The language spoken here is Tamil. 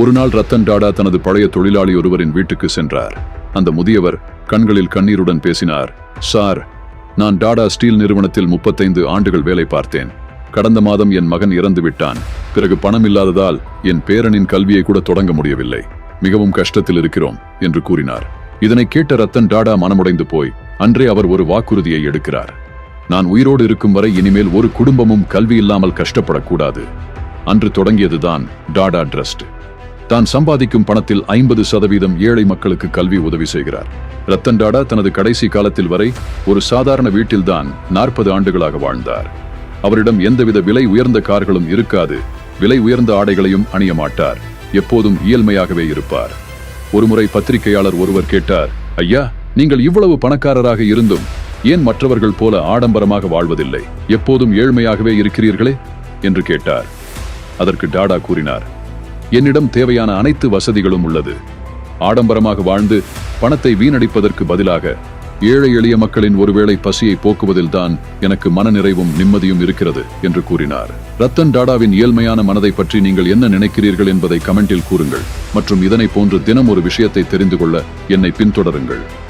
ஒரு நாள் ரத்தன் டாடா தனது பழைய தொழிலாளி ஒருவரின் வீட்டுக்கு சென்றார். அந்த முதியவர் கண்களில் கண்ணீருடன் பேசினார் சார் நான் டாடா ஸ்டீல் நிறுவனத்தில் முப்பத்தைந்து ஆண்டுகள் வேலை பார்த்தேன். கடந்த மாதம் என் மகன் இறந்து விட்டான். பிறகு பணம் இல்லாததால் என் பேரனின் கல்வியை கூட தொடங்க முடியவில்லை. மிகவும் கஷ்டத்தில் இருக்கிறோம் என்று கூறினார். இதனை கேட்ட ரத்தன் டாடா மனமுடைந்து போய் அன்றே அவர் ஒரு வாக்குறுதியை எடுக்கிறார். நான் உயிரோடு இருக்கும் வரை இனிமேல் ஒரு குடும்பமும் கல்வி இல்லாமல் கஷ்டப்படக்கூடாது. அன்று தொடங்கியதுதான் டாடா ட்ரஸ்ட். தான் சம்பாதிக்கும் பணத்தில் ஐம்பது சதவீதம் ஏழை மக்களுக்கு கல்வி உதவி செய்கிறார். ரத்தன் டாடா தனது கடைசி காலத்தில் வரை ஒரு சாதாரண வீட்டில்தான் நாற்பது ஆண்டுகளாக வாழ்ந்தார். அவரிடம் எந்தவித விலை உயர்ந்த கார்களும் இருக்காது விலை உயர்ந்த ஆடைகளையும் அணிய மாட்டார் எப்போதும் இயல்மையாகவே இருப்பார். ஒருமுறை பத்திரிகையாளர் ஒருவர் கேட்டார் ஐயா நீங்கள் இவ்வளவு பணக்காரராக இருந்தும் ஏன் மற்றவர்கள் போல ஆடம்பரமாக வாழ்வதில்லை? எப்போதும் ஏழ்மையாகவே இருக்கிறீர்களே? என்று கேட்டார். அதற்கு டாடா கூறினார் என்னிடம் தேவையான அனைத்து வசதிகளும் உள்ளது. ஆடம்பரமாக வாழ்ந்து பணத்தை வீணடிப்பதற்கு பதிலாக ஏழை எளிய மக்களின் ஒருவேளை பசியை போக்குவதில்தான் எனக்கு மனநிறைவும் நிம்மதியும் இருக்கிறது என்று கூறினார். ரத்தன் டாடாவின் இயல்மையான மனதை பற்றி நீங்கள் என்ன நினைக்கிறீர்கள் என்பதை கமெண்டில் கூறுங்கள் மற்றும் இதனை போன்று தினம் ஒரு விஷயத்தை தெரிந்து கொள்ள என்னை பின்தொடருங்கள்.